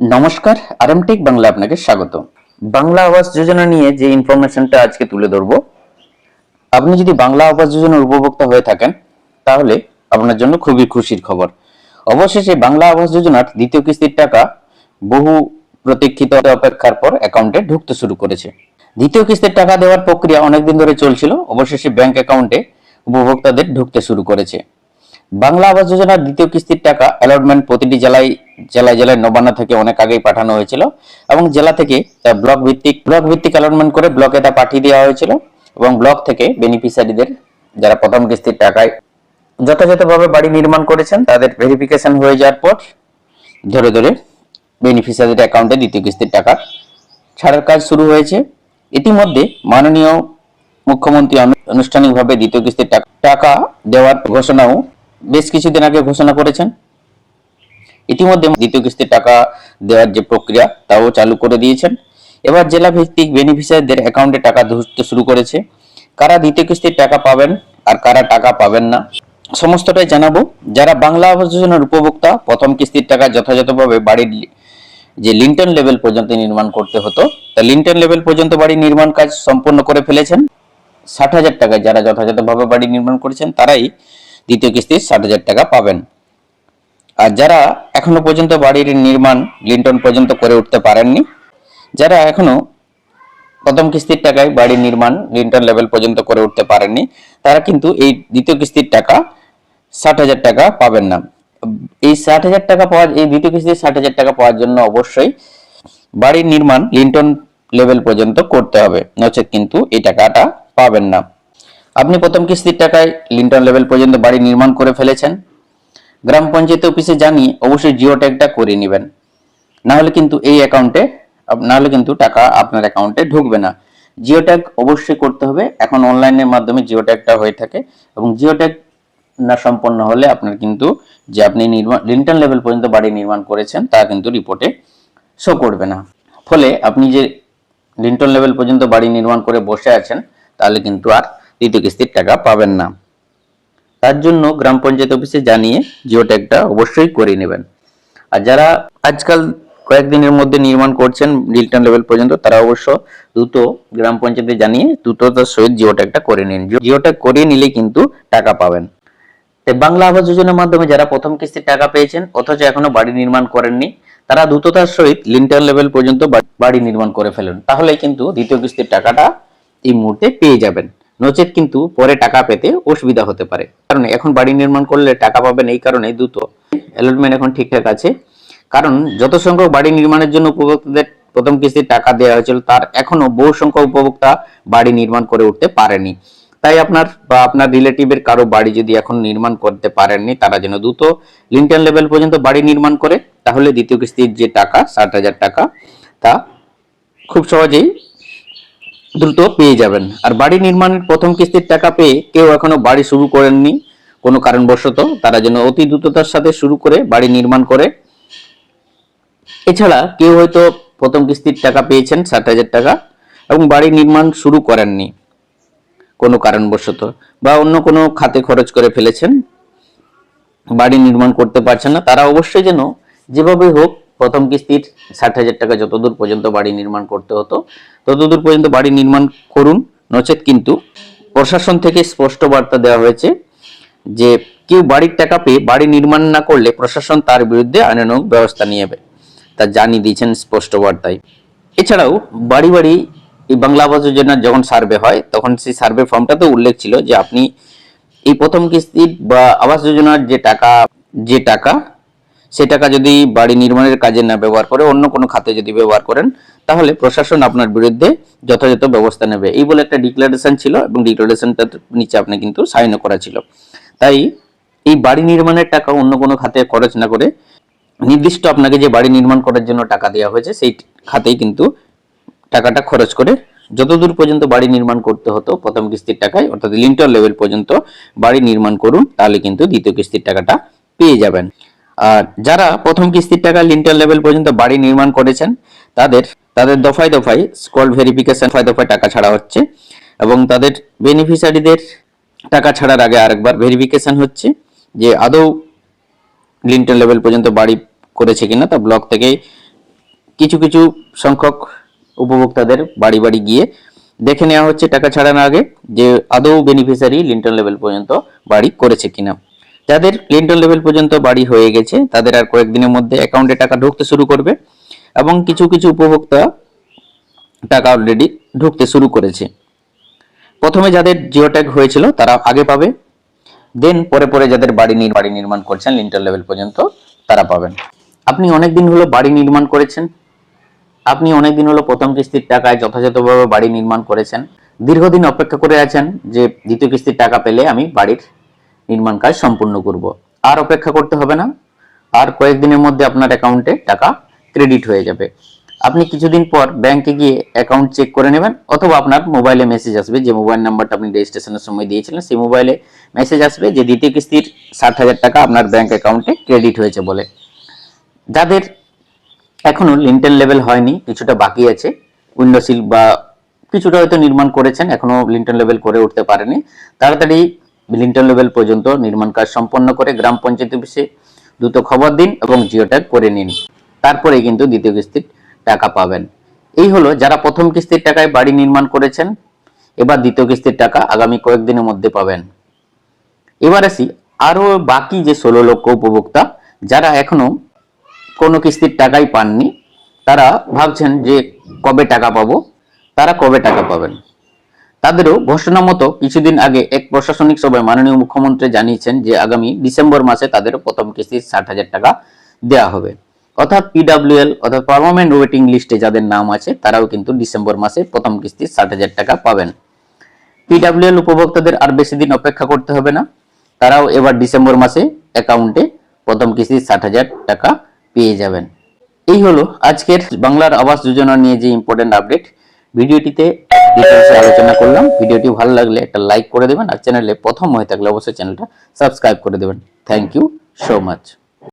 নমস্কার, আরামটেক বাংলা আপনাকে স্বাগত বাংলা আবাস যোজনা নিয়ে যে ইনফরমেশনটা আজকে তুলে ধরবো, আপনি যদি বাংলা আবাস যোজনার উপভোক্তা হয়ে থাকেন, তাহলে আপনার জন্য খুবই খুশির খবর। অবশেষে বাংলা আবাস যোজনার দ্বিতীয় কিস্তির টাকা বহু প্রতীক্ষিত অপেক্ষার পর অ্যাকাউন্টে ঢুকতে শুরু করেছে। দ্বিতীয় কিস্তির টাকা দেওয়ার প্রক্রিয়া অনেকদিন ধরে চলছিল, অবশেষে ব্যাংক অ্যাকাউন্টে উপভোক্তাদের ঢুকতে শুরু করেছে। বাংলা আবাস যোজনার দ্বিতীয় কিস্তির টাকা অ্যালটমেন্ট প্রতিটি জেলায় জেলায় জেলায় নবান্ন থেকে অনেক আগেই পাঠানো হয়েছিল এবং জেলা থেকে ব্লক ভিত্তিক ব্লক ভিত্তিক অ্যালটমেন্ট করে ব্লকে তা পাঠিয়ে দেওয়া হয়েছিল এবং ব্লক থেকে বেনিফিশিয়ারিদের যারা প্রথম কিস্তির টাকায় যথাযথভাবে বাড়ি নির্মাণ করেছেন, তাদের ভেরিফিকেশন হয়ে যাওয়ার পর ধরে ধরে বেনিফিশিয়ারিদের অ্যাকাউন্টে দ্বিতীয় কিস্তির টাকা ছাড়ার কাজ শুরু হয়েছে। ইতিমধ্যে মাননীয় মুখ্যমন্ত্রী আনু- আনুষ্ঠানিকভাবে দ্বিতীয় কিস্তির টাকা দেওয়ার ঘোষণাও বেশ কিছুদিন আগে ঘোষণা করেছেন। ইতিমধ্যে দ্বিতীয় কিস্তির টাকা দেওয়ার যে প্রক্রিয়া, তাও চালু করে দিয়েছেন। এবার জেলা ভিত্তিক বেনিফিশিয়ারিদের অ্যাকাউন্টে টাকা ঢুকতে শুরু করেছে। কারা দ্বিতীয় কিস্তির টাকা পাবেন আর কারা টাকা পাবেন না, সমস্তটাই জানাব। যারা বাংলা আবাস যোজনার উপভোক্তা, প্রথম কিস্তির টাকা যথাযথভাবে বাড়ির যে লিন্টন লেভেল পর্যন্ত নির্মাণ করতে হতো, তা লিন্টন লেভেল পর্যন্ত বাড়ি নির্মাণ কাজ সম্পূর্ণ করে ফেলেছেন। ষাট হাজার টাকায় যারা যথাযথভাবে বাড়ি নির্মাণ করেছেন, তারাই দ্বিতীয় কিস্তির ষাট হাজার টাকা পাবেন। যারা এখনও পর্যন্ত বাড়ির নির্মাণ লিন্টন পর্যন্ত করে উঠতে পারেননি, যারা এখনও প্রথম কিস্তির টাকায় বাড়ির নির্মাণ লিন্টন লেভেল পর্যন্ত করে উঠতে পারেননি, তারা কিন্তু এই দ্বিতীয় কিস্তির টাকা ষাট হাজার টাকা পাবেন না। এই ষাট হাজার টাকা পাওয়ার, এই দ্বিতীয় কিস্তির ষাট হাজার টাকা পাওয়ার জন্য অবশ্যই বাড়ির নির্মাণ লিন্টন লেভেল পর্যন্ত করতে হবে, নচেত কিন্তু এই টাকাটা পাবেন না। আপনি প্রথম কিস্তির টাকায় লিন্টন লেভেল পর্যন্ত বাড়ি নির্মাণ করে ফেলেছেন। গ্রাম পঞ্চায়েত অফিসে জানিয়ে অবশ্যই জিও ট্যাগটা করে নেবেন। না হলে কিন্তু এই অ্যাকাউন্টে না হলে কিন্তু টাকা আপনার অ্যাকাউন্টে ঢুকবে না। জিও ট্যাগ অবশ্যই করতে হবে। এখন অনলাইনের মাধ্যমে জিও ট্যাগটা হয়ে থাকে এবং জিও ট্যাগ না সম্পন্ন হলে আপনার কিন্তু যে আপনি নির্মাণ লিন্টন লেভেল পর্যন্ত বাড়ি নির্মাণ করেছেন, তা কিন্তু রিপোর্টে শো করবে না। ফলে আপনি যে লিন্টন লেভেল পর্যন্ত বাড়ি নির্মাণ করে বসে আছেন, তাহলে কিন্তু আর দ্বিতীয় কিস্তির টাকা পাবেন না। তার জন্য গ্রাম পঞ্চায়েত অফিসে জানিয়ে জিও ট্যাগটা অবশ্যই করে নেবেন। আর যারা আজকাল কয়েকদিনের মধ্যে নির্মাণ করছেন লিল্টন লেভেল পর্যন্ত, তারা অবশ্য দ্রুত গ্রাম পঞ্চায়েতে জানিয়ে দ্রুততার সহিত জিও ট্যাগটা করে নিন। জিও ট্যাগ করিয়ে নিলে কিন্তু টাকা পাবেন। তাই বাংলা আবাস যোজনার মাধ্যমে যারা প্রথম কিস্তির টাকা পেয়েছেন, অথচ এখনও বাড়ি নির্মাণ করেননি, তারা দ্রুততার সহিত লিন্টার লেভেল পর্যন্ত বাড়ি নির্মাণ করে ফেলুন। তাহলে কিন্তু দ্বিতীয় কিস্তির টাকাটা এই মুহূর্তে পেয়ে যাবেন। নচেত কিন্তু পরে টাকা পেতে অসুবিধা হতে পারে। কারণ এখন বাড়ি নির্মাণ করলে টাকা পাবেন এই কারণে দ্রুত। অ্যালটমেন্ট এখন ঠিকঠাক আছে। কারণ যত সংখ্যক বাড়ি নির্মাণের জন্য উপভোক্তাদের প্রথম কিস্তির টাকা দেওয়া হয়েছিল, তার এখনও বহু সংখ্যক উপভোক্তা বাড়ি নির্মাণ করে উঠতে পারেনি। তাই আপনার বা আপনার রিলেটিভের কারও বাড়ি যদি এখন নির্মাণ করতে পারেননি, তারা যেন দ্রুত লিন্টন লেভেল পর্যন্ত বাড়ি নির্মাণ করে, তাহলে দ্বিতীয় কিস্তির যে টাকা, ষাট হাজার টাকা, তা খুব সহজেই দ্রুত পেয়ে যাবেন। আর বাড়ি নির্মাণের প্রথম কিস্তির টাকা পেয়ে কেউ এখনও বাড়ি শুরু করেননি, কোনো কারণবশত তারা যেন অতি দ্রুততার সাথে শুরু করে বাড়ি নির্মাণ করে। এছাড়া কেউ হয়তো প্রথম কিস্তির টাকা পেয়েছেন, ষাট হাজার টাকা, এবং বাড়ি নির্মাণ শুরু করেননি, কোনো কারণবশত, বা অন্য কোনো খাতে খরচ করে ফেলেছেন, বাড়ি নির্মাণ করতে পারছেন না। তারা অবশ্যই যেন যেভাবে হোক প্রথম কিস্তির ষাট হাজার টাকা যতদূর পর্যন্ত বাড়ি নির্মাণ করতে হতো, ততদূর পর্যন্ত বাড়ি নির্মাণ করুন, নচেত কিন্তু প্রশাসন থেকে স্পষ্ট বার্তা দেওয়া হয়েছে যে কেউ বাড়ির টাকা পেয়ে বাড়ি নির্মাণ না করলে প্রশাসন তার বিরুদ্ধে আইনানুগ ব্যবস্থা নিয়েবে। তা জানিয়ে দিয়েছেন স্পষ্ট বার্তায়। এছাড়াও বাড়ি বাড়ি এই বাংলা আবাস যোজনার যখন সার্ভে হয়, তখন সেই সার্ভে ফর্মটাতে উল্লেখ ছিল যে আপনি এই প্রথম কিস্তির বা আবাস যোজনার যে টাকা যে টাকা সে টাকা যদি বাড়ি নির্মাণের কাজে না ব্যবহার করে, অন্য কোনো খাতে যদি ব্যবহার করেন, তাহলে প্রশাসন আপনার বিরুদ্ধে যথাযথ ব্যবস্থা নেবে। এই বলে একটা ডিক্লারেশন ছিল এবং ডিক্লারেশনটার নিচে আপনি কিন্তু সাইনও করা ছিল। তাই এই বাড়ি নির্মাণের টাকা অন্য কোনো খাতে খরচ না করে নির্দিষ্ট আপনাকে যে বাড়ি নির্মাণ করার জন্য টাকা দেওয়া হয়েছে, সেই খাতেই কিন্তু টাকাটা খরচ করে যতদূর পর্যন্ত বাড়ি নির্মাণ করতে হতো, প্রথম কিস্তির টাকায়, অর্থাৎ লিন্টার লেভেল পর্যন্ত বাড়ি নির্মাণ করুন, তাহলে কিন্তু দ্বিতীয় কিস্তির টাকাটা পেয়ে যাবেন। আর যারা প্রথম কিস্তির টাকা লিন্টার লেভেল পর্যন্ত বাড়ি নির্মাণ করেছেন, তাদের তাদের দফায় দফায় স্কল ভেরিফিকেশন দফায় দফায় টাকা ছাড়া হচ্ছে এবং তাদের বেনিফিশিয়ারিদের টাকা ছাড়ার আগে আরেকবার ভেরিফিকেশন হচ্ছে যে আদৌ লিন্টন লেভেল পর্যন্ত বাড়ি করেছে কিনা, তা ব্লক থেকে কিছু কিছু সংখ্যক উপভোক্তাদের বাড়ি বাড়ি গিয়ে দেখে নেওয়া হচ্ছে টাকা ছাড়ানোর আগে যে আদৌ বেনিফিশিয়ারি লিন্টন লেভেল পর্যন্ত বাড়ি করেছে কিনা। যাদের লিন্টন লেভেল পর্যন্ত বাড়ি হয়ে গেছে, তাদের আর কয়েকদিনের মধ্যে অ্যাকাউন্টে টাকা ঢুকতে শুরু করবে এবং কিছু কিছু উপভোক্তা টাকা অলরেডি ঢুকতে শুরু করেছে। প্রথমে যাদের জিও ট্যাগ হয়েছিল, তারা আগে পাবে। দেন পরে পরে যাদের বাড়ি বাড়ি নির্মাণ করছেন লিন্টার লেভেল পর্যন্ত তারা পাবেন। আপনি অনেক দিন হলো বাড়ি নির্মাণ করেছেন। আপনি অনেক দিন হলো প্রথম কিস্তির টাকায় যথাযথভাবে বাড়ি নির্মাণ করেছেন। দীর্ঘদিন অপেক্ষা করে আছেন যে দ্বিতীয় কিস্তির টাকা পেলে আমি বাড়ির নির্মাণ কাজ সম্পূর্ণ করব। আর অপেক্ষা করতে হবে না। আর কয়েকদিনের মধ্যে আপনার অ্যাকাউন্টে টাকা ক্রেডিট হয়ে যাবে। আপনি কিছুদিন পর ব্যাংকে গিয়ে অ্যাকাউন্ট চেক করে নেবেন অথবা আপনার মোবাইলে মেসেজ আসবে। যে মোবাইল নাম্বারটা আপনি রেজিস্ট্রেশনের সময় দিয়েছিলেন, সেই মোবাইলে মেসেজ আসবে যে দ্বিতীয় কিস্তির ষাট হাজার টাকা আপনার ব্যাংক অ্যাকাউন্টে ক্রেডিট হয়েছে বলে। যাদের এখনও লিন্টেন লেভেল হয়নি, কিছুটা বাকি আছে। উইন্ডোসিল বা কিছুটা হয়তো নির্মাণ করেছেন এখনও লিন্টেন লেভেল করে উঠতে পারেনি। তাড়াতাড়ি লিন্টন লেভেল পর্যন্ত নির্মাণ কাজ সম্পন্ন করে গ্রাম পঞ্চায়েত অফিসে দ্রুত খবর দিন এবং জিও ট্যাগ করে নিন। তারপরে কিন্তু দ্বিতীয় কিস্তির টাকা পাবেন। এই হলো যারা প্রথম কিস্তির টাকায় বাড়ি নির্মাণ করেছেন, এবার দ্বিতীয় কিস্তির টাকা আগামী কয়েকদিনের মধ্যে পাবেন। এবার আসি আরও বাকি যে ষোলো লক্ষ উপভোক্তা, যারা এখনও কোনো কিস্তির টাকাই পাননি, তারা ভাবছেন যে কবে টাকা পাবো, তারা কবে টাকা পাবেন? তাদেরও ঘোষণা মতো কিছুদিন আগে এক প্রশাসনিক সভায় মাননীয় মুখ্যমন্ত্রী জানিয়েছেন যে আগামী ডিসেম্বর মাসে তাদেরও প্রথম কিস্তির ষাট হাজার টাকা দেওয়া হবে। অর্থাৎ পিডাব্লিউএল অর্থাৎ পার্মানেন্ট ওয়েটিং লিস্টে যাদের নাম আছে, তারাও কিন্তু ডিসেম্বর মাসে প্রথম কিস্তির ষাট হাজার টাকা পাবেন। পিডাব্লিউএল উপভোক্তাদের আর বেশি দিন অপেক্ষা করতে হবে না। তারাও এবার ডিসেম্বর মাসে অ্যাকাউন্টে প্রথম কিস্তি ষাট হাজার টাকা পেয়ে যাবেন। এই হলো আজকের বাংলার আবাস যোজনা নিয়ে যে ইম্পর্টেন্ট আপডেট ভিডিওটিতে ডিটেলসে আলোচনা করলাম। ভিডিওটি ভালো লাগলে একটা লাইক করে দেবেন আর চ্যানেলে প্রথম হয়ে থাকলে অবশ্যই চ্যানেলটা সাবস্ক্রাইব করে দেবেন। Thank you so much